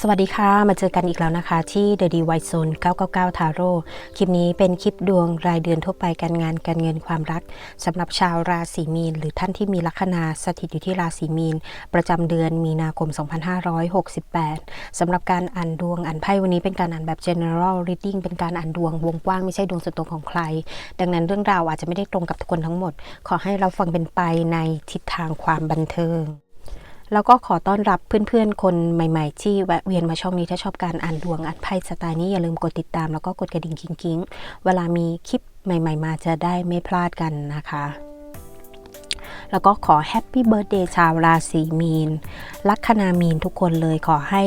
สวัสดีค่ะ มาเจอกันอีกแล้วนะคะ ที่ The d w i Zone 999 Tarot คลิปนี้เป็นคลิปดวงรายเดือนทั่วไปการงานการเงินความรักสำหรับชาวราศีมีน หรือท่านที่มีลัคนาสถิตอยู่ที่ราศีมีน ประจำเดือนมีนาคม 2568 สำหรับการอ่านดวงอ่านไพ่วันนี้เป็นการอ่านแบบ general reading เป็นการอ่านดวงวงกว้างไม่ใช่ดวงส่วนตัวของใคร ดังนั้นเรื่องราวอาจจะไม่ได้ตรงกับทุกคนทั้งหมด ขอให้เราฟังเป็นไปในทิศทางความบันเทิง แล้วก็ขอต้อนรับเพื่อนๆ คนใหม่ ๆ ที่แวะเวียนมาช่องนี้ถ้าชอบการอ่านดวงอ่านไพ่สไตล์นี้อย่าลืมกดติดตาม แล้วก็กดกระดิ่งกิ้งๆ เวลามีคลิปใหม่ ๆ มาจะได้ไม่พลาดกันนะคะ แล้วก็ขอแฮปปี้เบิร์ดเดย์ชาวราศีมีน ลัคนามีนทุกคนเลยขอให้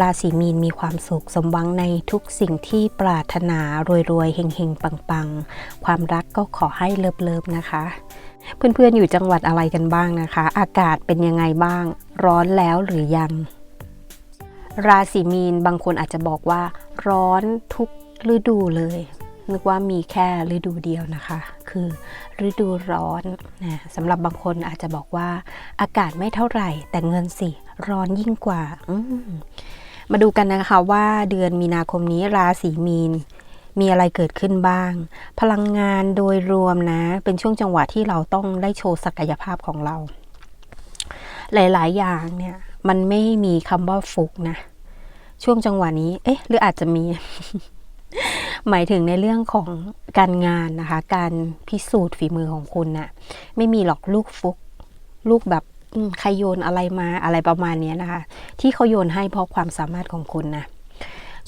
ราศีมีนมีความสุขสมหวังในทุกสิ่งที่ปรารถนารวยๆเฮงๆปังๆ ความรักก็ขอให้เลิฟๆนะคะ เพื่อนๆอยู่จังหวัดอะไรกันบ้างนะคะ อากาศเป็นยังไงบ้าง ร้อนแล้วหรือยัง ราศีมีนบางคนอาจจะบอกว่า ร้อนทุกฤดูเลยนึกว่ามีแค่ฤดูเดียวนะคะ คือฤดูร้อนนะสำหรับบางคนอาจจะบอกว่า อากาศไม่เท่าไหร่ แต่เงินสิร้อนยิ่งกว่ามมาดูกันนะคะว่าเดือนมีนาคมนี้ราศีมีน มีอะไรเกิดขึ้นบ้าง พลังงานโดยรวมนะ เป็นช่วงจังหวะที่เราต้องได้โชว์ศักยภาพของเรา หลาย ๆ อย่างเนี่ย มันไม่มีคำว่าฟุกนะ ช่วงจังหวะนี้ เอ๊ะ หรืออาจจะมี หมายถึงในเรื่องของการงานนะคะ การพิสูจน์ฝีมือของคุณนะ่ะ ไม่มีหรอกลูกฟุก ลูกแบบใครโยนอะไรมาอะไรประมาณนี้นะคะ ที่เขาโยนให้เพราะความสามารถของคุณนะ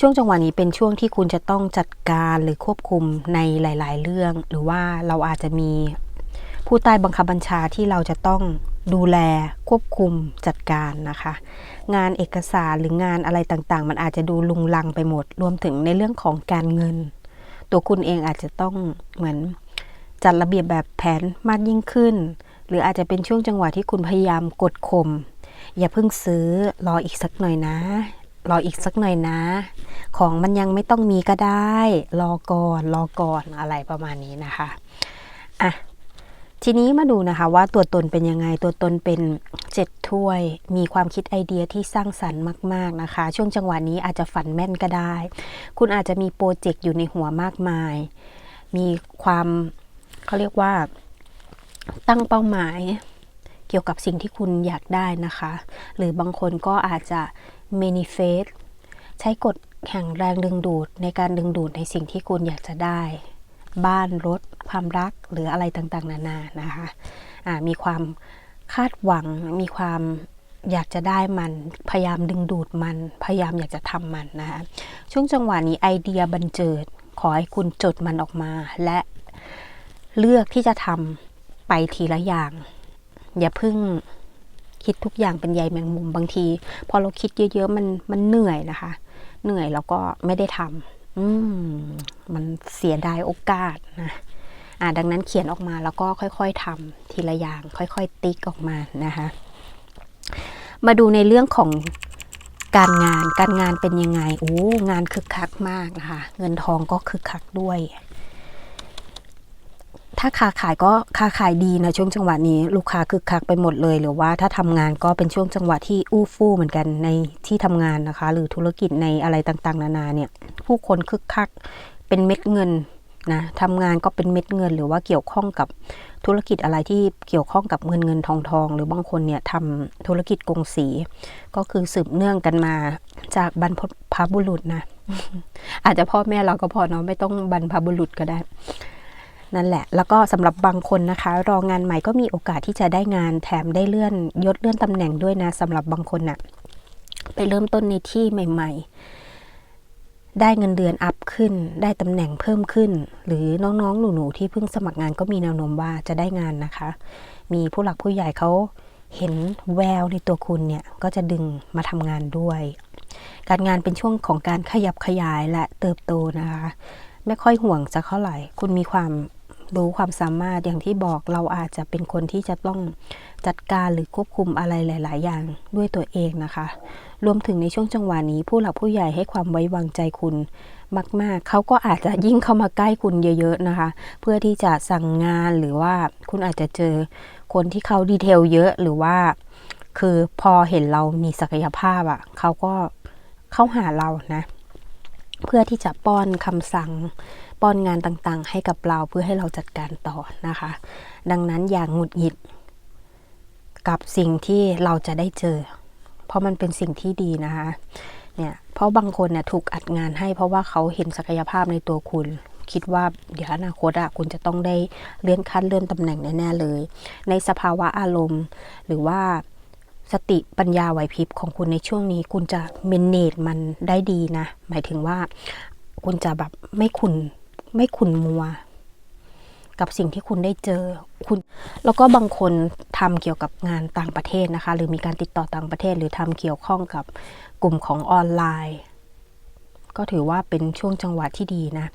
ช่วงจังหวะนี้เป็นช่วงที่คุณจะต้องจัดการหรือควบคุมในหลาย ๆ เรื่อง หรือว่าเราอาจจะมีผู้ใต้บังคับบัญชาที่เราจะต้องดูแลควบคุมจัดการนะคะ งานเอกสารหรืองานอะไรต่างๆ มันอาจจะดูลุงลังไปหมด รวมถึงในเรื่องของการเงิน ตัวคุณเองอาจจะต้องเหมือนจัดระเบียบแบบแผนมากยิ่งขึ้น หรืออาจจะเป็นช่วงจังหวะที่คุณพยายามกดข่มอย่าเพิ่งซื้อรออีกสักหน่อยนะ รออีกสักหน่อยนะ ของมันยังไม่ต้องมีก็ได้ รอก่อนรอก่อนอะไรประมาณนี้นะคะอะทีนี้มาดูนะคะว่าตัวตนเป็นยังไงตัวตนเป็นเจ็ดถ้วย มีความคิดไอเดียที่สร้างสรรค์มาก ๆนะคะ ช่วงจังหวะนี้อาจจะฝันแม่นก็ได้ คุณอาจจะมีโปรเจกต์อยู่ในหัวมากมาย มีความเขาเรียกว่า ตั้งเป้าหมาย เกี่ยวกับสิ่งที่คุณอยากได้นะคะ หรือบางคนก็อาจจะ manifest ใช้กฎแห่งแรงดึงดูดในการดึงดูดในสิ่งที่คุณอยากจะได้ บ้านรถ ความรักหรืออะไรต่างๆ นานานะคะอ่ามีความคาดหวังมีความอยากจะได้มันพยายามดึงดูดมัน พยายามอยากจะทำมันนะคะช่วงจังหวะนี้ไอเดียบันเจิด ขอให้คุณจดมันออกมา และเลือกที่จะทำไปทีละอย่าง อย่าพิ่ง คิดทุกอย่างเป็นใยแมงมุมบางที พอเราคิดเยอะๆมันมันเหนื่อยนะคะ เหนื่อยแล้วก็ไม่ได้ทำอืมมันเสียดายโอกาสนะอ่าดังนั้นเขียนออกมาแล้วก็ค่อยๆทำทีละอย่าง ค่อยๆ ติ๊กออกมานะคะ มาดูในเรื่องของการงานการงานเป็นยังไงโอ้งานคึกคักมากนะคะ เงินทองก็คึกคักด้วย ถ้าค้าขายก็ค้าขายดีนะช่วงจังหวะนี้ ลูกค้าคึกคักไปหมดเลย หรือว่าถ้าทำงานก็เป็นช่วงจังหวะที่อู้ฟู่เหมือนกันในที่ทำงานนะคะ หรือธุรกิจในอะไรต่างๆ นานาเนี่ย ผู้คนคึกคักเป็นเม็ดเงินนะทำงานก็เป็นเม็ดเงิน หรือว่าเกี่ยวข้องกับธุรกิจอะไรที่เกี่ยวข้องกับเงินเงินทองทอง หรือบางคนเนี่ยทำธุรกิจกงสี ก็คือสืบเนื่องกันมาจากบรรพบุรุษนะ อาจจะพ่อแม่เราก็พอเนาะไม่ต้องบรรพบุรุษก็ได้ นั่นแหละ แล้วก็สำหรับบางคนนะคะ รองานใหม่ก็มีโอกาสที่จะได้งานแถมได้เลื่อนยศเลื่อนตำแหน่งด้วยนะสำหรับบางคนน่ะไปเริ่มต้นในที่ใหม่ ๆ ได้เงินเดือนอัพขึ้น ได้ตำแหน่งเพิ่มขึ้น หรือน้องๆ หนูๆ ที่เพิ่งสมัครงานก็มีแนวโน้มว่าจะได้งานนะคะ มีผู้หลักผู้ใหญ่เขาเห็นแววในตัวคุณเนี่ย ก็จะดึงมาทำงานด้วย การงานเป็นช่วงของการขยับขยายและเติบโตนะคะ ไม่ค่อยห่วงสักเท่าไหร่ คุณมีความ รู้ความสามารถอย่างที่บอกเราอาจจะเป็นคนที่จะต้องจัดการหรือควบคุมอะไรหลาย ๆ อย่างด้วยตัวเองนะคะ รวมถึงในช่วงจังหวะนี้ ผู้หลักผู้ใหญ่ให้ความไว้วางใจคุณมาก ๆ เขาก็อาจจะยิ่งเข้ามาใกล้คุณเยอะ ๆ นะคะ เพื่อที่จะสั่งงานหรือว่าคุณอาจจะเจอคนที่เขาดีเทลเยอะหรือว่า คือพอเห็นเรามีศักยภาพอะ่ะเขาก็เข้าหาเรานะ เพื่อที่จะป้อนคำสั่ง ป้อนงานต่างๆ ให้กับเราเพื่อให้เราจัดการต่อนะคะ ดังนั้นอย่างหงุดหงิด กับสิ่งที่เราจะได้เจอ เพราะมันเป็นสิ่งที่ดีนะคะเนี่ยเพราะบางคนเนี่ยถูกอัดงานให้เพราะว่าเขาเห็นศักยภาพในตัวคุณ คิดว่าเดี๋ยวอนาคตอะคุณจะต้องได้เลื่อนขั้นเลื่อนตำแหน่งแน่ๆเลย ในสภาวะอารมณ์หรือว่า สติปัญญาไหวพริบของคุณในช่วงนี้ คุณจะเมนเนจมันได้ดีนะ หมายถึงว่า คุณจะแบบไม่ขุนไม่ขุนมัว กับสิ่งที่คุณได้เจอคุณ แล้วก็บางคนทำเกี่ยวกับงานต่างประเทศนะคะ หรือมีการติดต่อต่างประเทศ หรือทำเกี่ยวข้องกับกลุ่มของออนไลน์ ก็ถือว่าเป็นช่วงจังหวะที่ดีนะ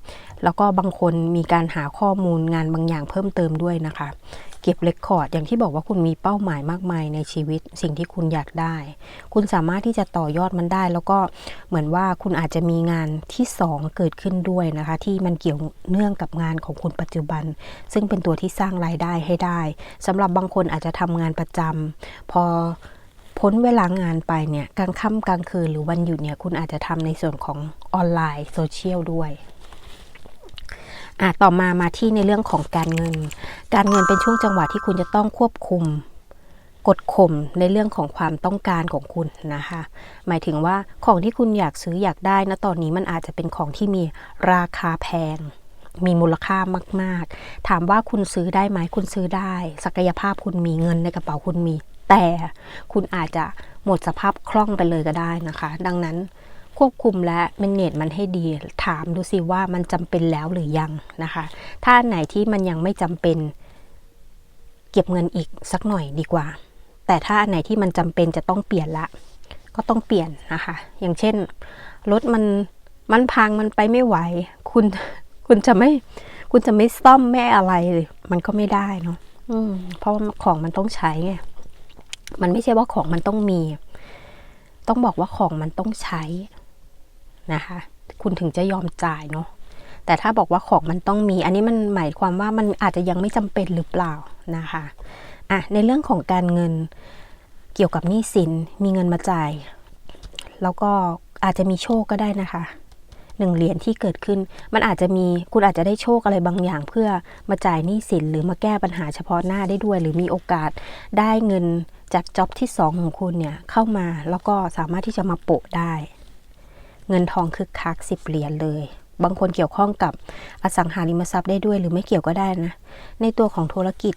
แล้วก็บางคนมีการหาข้อมูลงานบางอย่างเพิ่มเติมด้วยนะคะ เก็บเรคคอร์ดอย่างที่บอกว่าคุณมีเป้าหมายมากมายในชีวิตสิ่งที่คุณอยากได้ คุณสามารถที่จะต่อยอดมันได้ แล้วก็เหมือนว่าคุณอาจจะมีงานที่สองเกิดขึ้นด้วยนะคะ ที่มันเกี่ยวเนื่องกับงานของคุณปัจจุบัน ซึ่งเป็นตัวที่สร้างรายได้ให้ได้สำหรับบางคนอาจจะทำงานประจำพอพ้นเวลางานไปเนี่ยกลางค่ำกลางคืนหรือวันหยุดเนี่ยคุณอาจจะทำในส่วนของออนไลน์โซเชียลด้วย อะต่อมามาที่ในเรื่องของการเงิน การเงินเป็นช่วงจังหวะที่คุณจะต้องควบคุมกดข่มในเรื่องของความต้องการของคุณนะคะ หมายถึงว่าของที่คุณอยากซื้ออยากได้นะตอนนี้มันอาจจะเป็นของที่มีราคาแพง มีมูลค่ามาก ๆ ถามว่าคุณซื้อได้ไหมคุณซื้อได้ ศักยภาพคุณมีเงินในกระเป๋าคุณมี แต่คุณอาจจะหมดสภาพคล่องไปเลยก็ได้นะคะ ดังนั้น ควบคุมและเมนเนจมันให้ดี ถามดูสิว่ามันจำเป็นแล้วหรือยังนะคะ ถ้าไหนที่มันยังไม่จำเป็น เก็บเงินอีกสักหน่อยดีกว่า แต่ถ้าอันไหนที่มันจำเป็นจะต้องเปลี่ยนละ ก็ต้องเปลี่ยนนะคะ อย่างเช่นรถมันมันพังมันไปไม่ไหว คุณคุณจะไม่ คุณจะไม่ซ่อมไม่อะไรเลยมันก็ไม่ได้เนาะเพราะว่าของมันต้องใช้ไงมันไม่ใช่ว่าของมันต้องมี ต้องบอกว่าของมันต้องใช้ นะคะ คุณถึงจะยอมจ่ายเนาะแต่ถ้าบอกว่าของมันต้องมี อันนี้มันหมายความว่ามันอาจจะยังไม่จำเป็นหรือเปล่านะคะอะในเรื่องของการเงินเกี่ยวกับหนี้สินมีเงินมาจ่าย แล้วก็อาจจะมีโชคก็ได้นะคะหนึ่งเหรียญที่เกิดขึ้น มันอาจจะมีคุณอาจจะได้โชคอะไรบางอย่าง เพื่อมาจ่ายหนี้สินหรือมาแก้ปัญหาเฉพาะหน้าได้ด้วย หรือมีโอกาสได้เงินจากจ็อบที่สองของคุณเนี่ยเข้ามาแล้วก็สามารถที่จะมาโปะได้ เงินทองคึกคักสิบเหรียญเลย บางคนเกี่ยวข้องกับอสังหาริมทรัพย์ได้ด้วยหรือไม่เกี่ยวก็ได้นะ ในตัวของธุรกิจ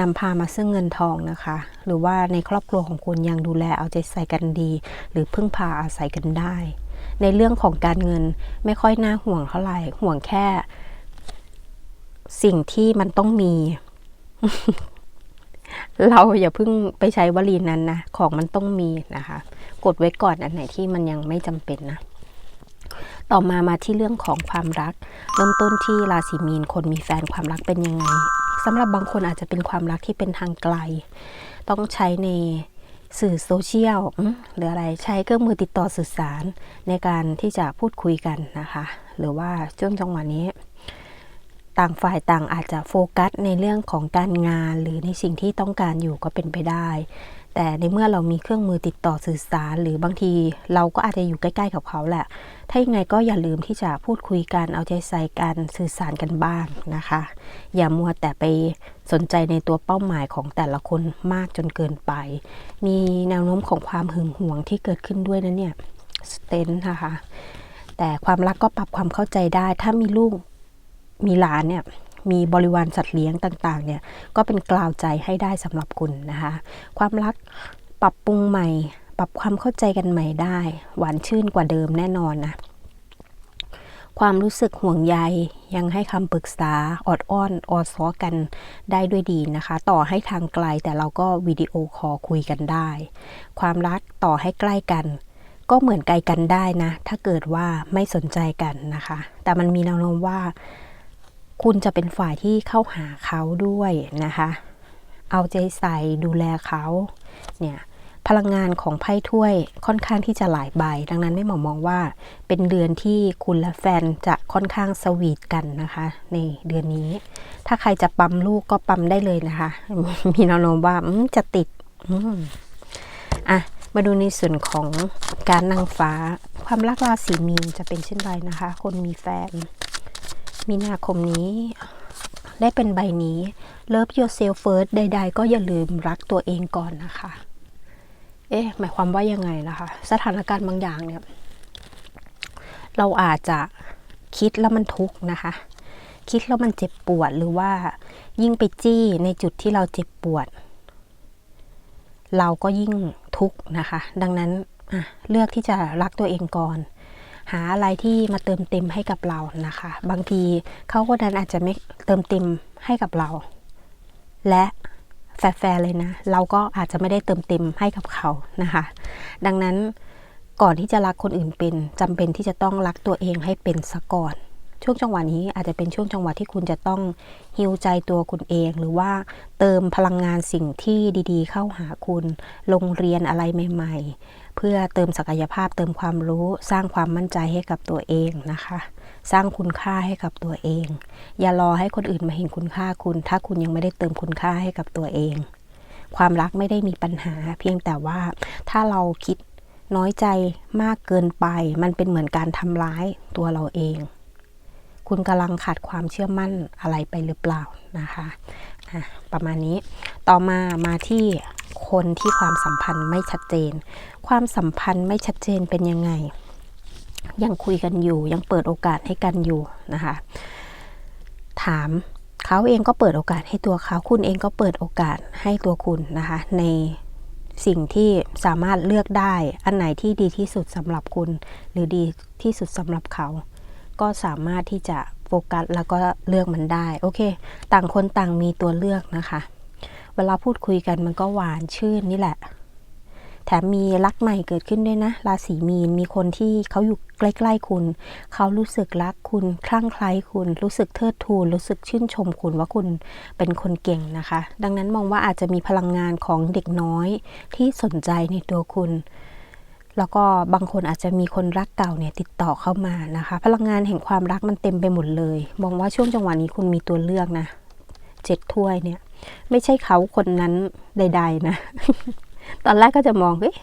นำพามาซึ่งเงินทองนะคะ หรือว่าในครอบครัวของคุณยังดูแลเอาใจใส่กันดี หรือพึ่งพาอาศัยกันได้ ในเรื่องของการเงินไม่ค่อยน่าห่วงเท่าไหร่ห่วงแค่ สิ่งที่มันต้องมี เราอย่าเพิ่งไปใช้วลีนั้นนะของมันต้องมีนะคะ กดไว้ก่อนอันไหนที่มันยังไม่จำเป็นนะ ต่อมามาที่เรื่องของความรัก เริ่มต้นที่ราศีมีนคนมีแฟนความรักเป็นยังไงสำหรับบางคนอาจจะเป็นความรักที่เป็นทางไกล ต้องใช้ในสื่อโซเชียลหรืออะไรใช้เครื่องมือติดต่อสื่อสารในการที่จะพูดคุยกันนะคะ หรือว่าช่วงจังหวะนี้ ต่างฝ่ายต่างอาจจะโฟกัสในเรื่องของการงาน หรือในสิ่งที่ต้องการอยู่ก็เป็นไปได้ แต่ในเมื่อเรามีเครื่องมือติดต่อสื่อสาร หรือบางทีเราก็อาจจะอยู่ใกล้ๆกับเขาแหละ ถ้ายังไงก็อย่าลืมที่จะพูดคุยกันเอาใจใส่กันสื่อสารกันบ้างนะคะ อย่ามัวแต่ไปสนใจในตัวเป้าหมายของแต่ละคนมากจนเกินไป มีแนวโน้มของความหึงหวงที่เกิดขึ้นด้วยนะเนี่ยสเตนนะคะแต่ความรักก็ปรับความเข้าใจได้ ถ้ามีลูกมีหลานเนี่ย มีบริวารสัตว์เลี้ยงต่างๆเนี่ยก็เป็นกล่าวใจให้ได้สำหรับคุณนะคะความรักปรับปรุงใหม่ ปรับความเข้าใจกันใหม่ได้ หวานชื่นกว่าเดิมแน่นอนนะความรู้สึกห่วงใยยังให้คำปรึกษาออดอ้อนออดซ้อกันได้ด้วยดีนะคะ ต่อให้ทางไกลแต่เราก็วิดีโอคอลคุยกันได้ ความรักต่อให้ใกล้กัน ก็เหมือนไกลกันได้นะ ถ้าเกิดว่าไม่สนใจกันนะคะ แต่มันมีแนวโน้มว่า คุณจะเป็นฝ่ายที่เข้าหาเขาด้วยนะคะ เอาใจใส่ดูแลเขาเนี่ยพลังงานของไพ่ถ้วยค่อนข้างที่จะหลายใบ ดังนั้นไม่หมอมองว่า เป็นเดือนที่คุณและแฟนจะค่อนข้างสวีทกันนะคะ ในเดือนนี้ ถ้าใครจะปั๊มลูกก็ปั๊มได้เลยนะคะ มีแนวโน้มว่าจะติดอะมาดูในส่วนของการนางฟ้า ความรักราศีมีนจะเป็นเช่นไรนะคะ คนมีแฟน มีนาคมนี้ ได้เป็นใบนี้ Love yourself first ใด ๆ ก็อย่าลืมรักตัวเองก่อนนะคะ เอ๊ะ หมายความว่ายังไงนะคะ สถานการณ์บางอย่างเนี่ย เราอาจจะคิดแล้วมันทุกข์นะคะ คิดแล้วมันเจ็บปวดหรือว่ายิ่งไปจี้ในจุดที่เราเจ็บปวด เราก็ยิ่งทุกข์นะคะ ดังนั้นเลือกที่จะรักตัวเองก่อน หาอะไรที่มาเติมเต็มให้กับเรานะคะ บางทีเขาก็นั้นอาจจะไม่เติมเต็มให้กับเรา และแฟร์ๆเลยนะ เราก็อาจจะไม่ได้เติมเต็มให้กับเขานะคะ ดังนั้นก่อนที่จะรักคนอื่นเป็นจำเป็นที่จะต้องรักตัวเองให้เป็นซะก่อน ช่วงจังหวะนี้อาจจะเป็นช่วงจังหวะที่คุณจะต้องฮิวใจตัวคุณเอง หรือว่าเติมพลังงานสิ่งที่ดีๆ เข้าหาคุณ ลงเรียนอะไรใหม่ๆ เพื่อเติมศักยภาพเติมความรู้สร้างความมั่นใจให้กับตัวเองนะคะ สร้างคุณค่าให้กับตัวเอง อย่ารอให้คนอื่นมาเห็นคุณค่าคุณ ถ้าคุณยังไม่ได้เติมคุณค่าให้กับตัวเอง ความรักไม่ได้มีปัญหา เพียงแต่ว่าถ้าเราคิดน้อยใจมากเกินไป มันเป็นเหมือนการทำร้ายตัวเราเอง คุณกำลังขาดความเชื่อมั่นอะไรไปหรือเปล่านะคะอะประมาณนี้ต่อมามาที่คนที่ความสัมพันธ์ไม่ชัดเจน ความสัมพันธ์ไม่ชัดเจนเป็นยังไง ยังคุยกันอยู่ยังเปิดโอกาสให้กันอยู่นะคะ ถามเขาเองก็เปิดโอกาสให้ตัวเขา คุณเองก็เปิดโอกาสให้ตัวคุณนะคะ ในสิ่งที่สามารถเลือกได้ อันไหนที่ดีที่สุดสำหรับคุณ หรือดีที่สุดสำหรับเขา ก็สามารถที่จะโฟกัสแล้วก็เลือกมันได้ โอเค ต่างคนต่างมีตัวเลือกนะคะ เวลาพูดคุยกันมันก็หวานชื่นนี่แหละ แถมมีรักใหม่เกิดขึ้นด้วยนะ ราศีมีนมีคนที่เขาอยู่ใกล้ๆคุณ เขารู้สึกรักคุณคลั่งไคล้คุณ รู้สึกเทิดทูน รู้สึกชื่นชมคุณว่าคุณเป็นคนเก่งนะคะ ดังนั้นมองว่าอาจจะมีพลังงานของเด็กน้อยที่สนใจในตัวคุณ แล้วก็บางคนอาจจะมีคนรักเก่าเนี่ยติดต่อเข้ามานะคะ พลังงานแห่งความรักมันเต็มไปหมดเลยมองว่าช่วงจังหวะนี้คุณมีตัวเลือกนะเจ็ดถ้วยเนี่ย ไม่ใช่เขาคนนั้นใด ๆ นะ ตอนแรกก็จะมองเฮ้ย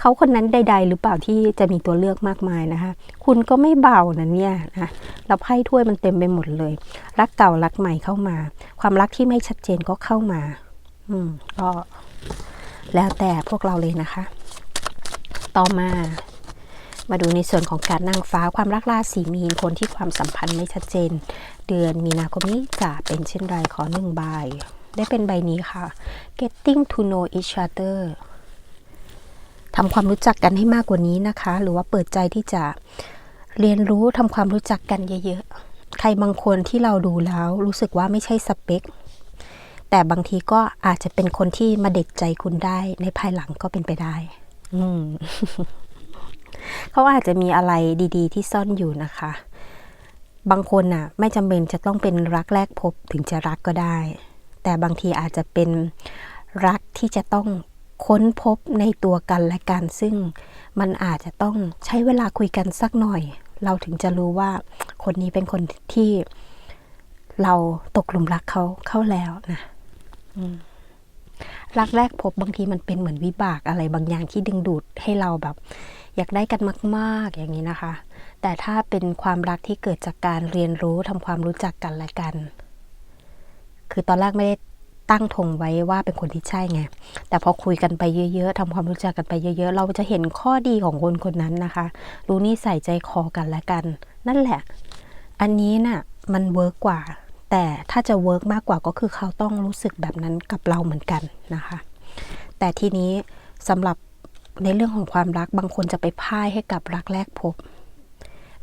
เขาคนนั้นใด ๆ หรือเปล่าที่จะมีตัวเลือกมากมายนะคะ คุณก็ไม่เบานะเนี่ยนะเราไพ่ถ้วยมันเต็มไปหมดเลย รักเก่ารักใหม่เข้ามา ความรักที่ไม่ชัดเจนก็เข้ามา อืมก็แล้วแต่พวกเราเลยนะคะ ต่อมา มาดูในส่วนของการนางฟ้าความรักราศีมีนคนที่ความสัมพันธ์ไม่ชัดเจน เดือนมีนาคมนี้จะเป็นเช่นไรขอหนึ่งใบได้เป็นใบนี้ค่ะ getting to know each other ทำความรู้จักกันให้มากกว่านี้นะคะ หรือว่าเปิดใจที่จะเรียนรู้ทำความรู้จักกันเยอะๆ ใครบางคนที่เราดูแล้วรู้สึกว่าไม่ใช่สเปค แต่บางทีก็อาจจะเป็นคนที่มาเด็ดใจคุณได้ในภายหลังก็เป็นไปได้ เขาอาจจะมีอะไรดีๆ ที่ซ่อนอยู่นะคะ บางคนน่ะ ไม่จำเป็นจะต้องเป็นรักแรกพบถึงจะรักก็ได้ แต่บางทีอาจจะเป็นรักที่จะต้องค้นพบในตัวกันและกัน ซึ่งมันอาจจะต้องใช้เวลาคุยกันสักหน่อย เราถึงจะรู้ว่าคนนี้เป็นคนที่เราตกหลุมรักเขาเข้าแล้วนะ อืม รักแรกพบบางทีมันเป็นเหมือนวิบากอะไรบางอย่างที่ดึงดูดให้เราแบบ อยากได้กันมาก ๆ อย่างนี้นะคะ แต่ถ้าเป็นความรักที่เกิดจากการเรียนรู้ทำความรู้จักกันและกัน คือตอนแรกไม่ได้ตั้งธงไว้ว่าเป็นคนที่ใช่ไง แต่พอคุยกันไปเยอะ ๆทำความรู้จักกันไปเยอะ ๆ เราจะเห็นข้อดีของคนคนนั้นนะคะ รู้นิสัยใจคอกันและกัน นั่นแหละ อันนี้น่ะมันเวิร์กกว่า แต่ถ้าจะเวิร์กมากกว่าก็คือเขาต้องรู้สึกแบบนั้นกับเราเหมือนกันนะคะ แต่ทีนี้สำหรับในเรื่องของความรักบางคนจะไปพ่ายให้กับรักแรกพบ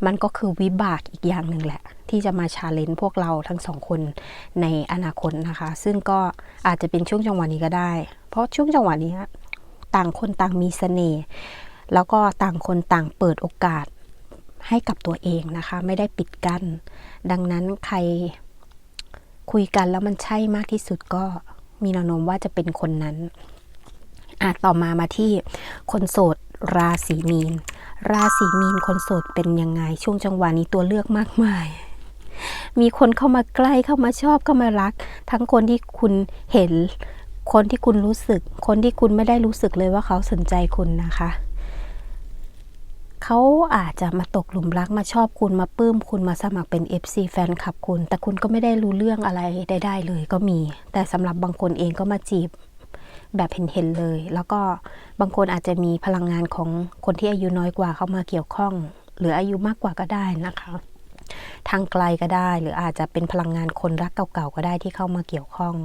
มันก็คือวิบากอีกอย่างหนึ่งแหละ ที่จะมาชาเลนจ์พวกเราทั้งสองคนในอนาคตนะคะ ซึ่งก็อาจจะเป็นช่วงจังหวะนี้ก็ได้ เพราะช่วงจังหวะนี้ต่างคนต่างมีเสน่ห์แล้วก็ต่างคนต่างเปิดโอกาสให้กับตัวเองนะคะ ไม่ได้ปิดกัน้นดังนั้นใคร คุยกันแล้วมันใช่มากที่สุดก็มีแนวโน้มว่าจะเป็นคนนั้นอะต่อมามาที่คนโสดราศีมีน ราศีมีนคนโสดเป็นยังไง ช่วงจังหวะนี้ตัวเลือกมากมาย มีคนเข้ามาใกล้เข้ามาชอบเข้ามารัก ทั้งคนที่คุณเห็น คนที่คุณรู้สึก คนที่คุณไม่ได้รู้สึกเลยว่าเขาสนใจคุณนะคะ เขาอาจจะมาตกหลุมรักมาชอบคุณมาปลื้มคุณมาสมัครเป็น FC แฟนคลับคุณ แต่คุณก็ไม่ได้รู้เรื่องอะไรได้ๆเลยก็มี แต่สำหรับบางคนเองก็มาจีบแบบเห็นๆเลย แล้วก็บางคนอาจจะมีพลังงานของคนที่อายุน้อยกว่าเข้ามาเกี่ยวข้อง หรืออายุมากกว่าก็ได้นะคะ ทางไกลก็ได้ หรืออาจจะเป็นพลังงานคนรักเก่าๆก็ได้ที่เข้ามาเกี่ยวข้อง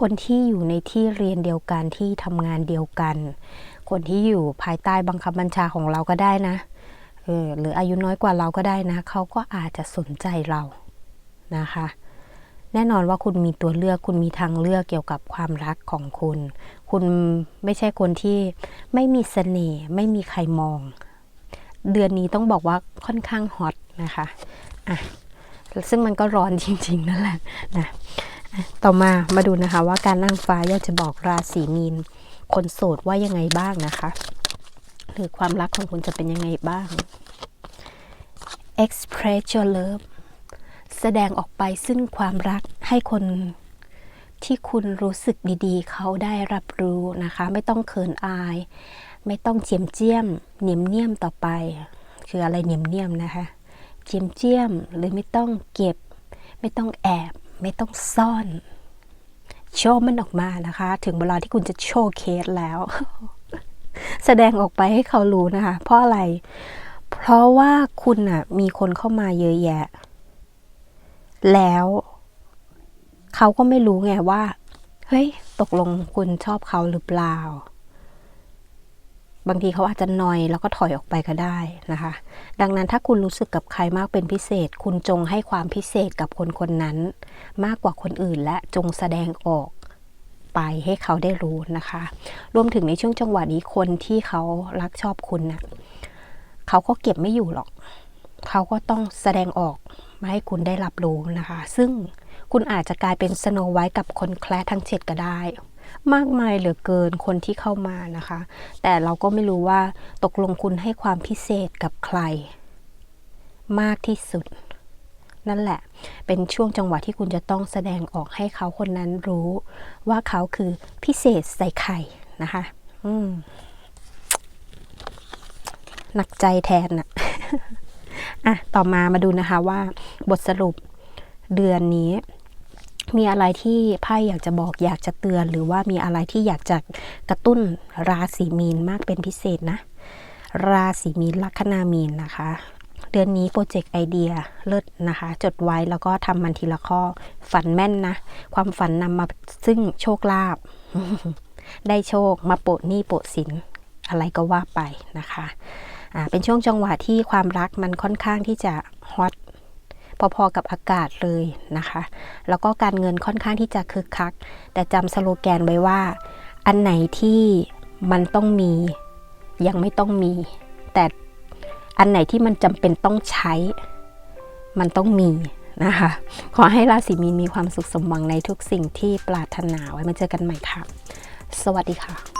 คนที่อยู่ในที่เรียนเดียวกันที่ทำงานเดียวกัน คนที่อยู่ภายใต้บังคับบัญชาของเราก็ได้นะ หรืออายุน้อยกว่าเราก็ได้นะ เขาก็อาจจะสนใจเรานะคะ แน่นอนว่าคุณมีตัวเลือกคุณมีทางเลือกเกี่ยวกับความรักของคุณ คุณไม่ใช่คนที่ไม่มีเสน่ห์ไม่มีใครมอง เดือนนี้ต้องบอกว่าค่อนข้างฮอตนะคะอะซึ่งมันก็ร้อนจริงๆนั่นแหละนะอะต่อมามาดูนะคะว่าการนั่งฟ้าอยากจะบอกราศีมีน คนโสดว่ายังไงบ้างนะคะ หรือความรักของคุณจะเป็นยังไงบ้าง express your love แสดงออกไปซึ่งความรักให้คนที่คุณรู้สึกดีๆ เขาได้รับรู้นะคะ ไม่ต้องเขินอาย ไม่ต้องเจียมเจียมเหนียมเนียมต่อไป คืออะไรเหนียมเนียมนะคะ เจียมเจียมหรือไม่ต้องเก็บ ไม่ต้องแอบ ไม่ต้องซ่อน โชว์มันออกมานะคะ ถึงเวลาที่คุณจะโชว์เคสแล้ว แสดงออกไปให้เขารู้นะคะ เพราะอะไร เพราะว่าคุณอะ มีคนเข้ามาเยอะแยะ แล้วเขาก็ไม่รู้ไงว่า เฮ้ย ตกลงคุณชอบเขาหรือเปล่า บางทีเขาอาจจะนอยแล้วก็ถอยออกไปก็ได้นะคะ ดังนั้นถ้าคุณรู้สึกกับใครมากเป็นพิเศษ คุณจงให้ความพิเศษกับคนคนนั้น มากกว่าคนอื่นและจงแสดงออก ไปให้เขาได้รู้นะคะ รวมถึงในช่วงจังหวะนี้คนที่เขารักชอบคุณน่ะเขาก็เก็บไม่อยู่หรอก เขาก็ต้องแสดงออกมาให้คุณได้รับรู้นะคะ ซึ่งคุณอาจจะกลายเป็นสโนไวท์กับคนแคละทั้งเจ็ดก็ได้ มากมายเหลือเกินคนที่เข้ามานะคะ แต่เราก็ไม่รู้ว่าตกลงคุณให้ความพิเศษกับใคร มากที่สุด นั่นแหละ เป็นช่วงจังหวะที่คุณจะต้องแสดงออกให้เขาคนนั้นรู้ว่าเขาคือพิเศษใส่ไข่นะคะอืมหนักใจแทนนะอะ ต่อมามาดูนะคะว่าบทสรุปเดือนนี้ มีอะไรที่ไพ่อยากจะบอกอยากจะเตือน หรือว่ามีอะไรที่อยากจะกระตุ้นราศีมีนมากเป็นพิเศษนะ ราศีมีนลัคนามีนนะคะ เดือนนี้โปรเจกต์ไอเดียเลิศนะคะ จดไว้แล้วก็ทำมันทีละข้อ ฝันแม่นนะ ความฝันนำมาซึ่งโชคลาภได้โชคมาโปะหนี้โปะสินอะไรก็ว่าไปนะคะอ่าเป็นช่วงจังหวะที่ความรักมันค่อนข้างที่จะฮอตพอๆกับอากาศเลยนะคะ แล้วก็การเงินค่อนข้างที่จะคึกคัก แต่จำสโลแกนไว้ว่า อันไหนที่มันต้องมียังไม่ต้องมี แต่ อันไหนที่มันจำเป็นต้องใช้ มันต้องมีนะคะ ขอให้ราศีมีนมีความสุขสมหวังในทุกสิ่งที่ปรารถนาไว้มาเจอกันใหม่ค่ะ สวัสดีค่ะ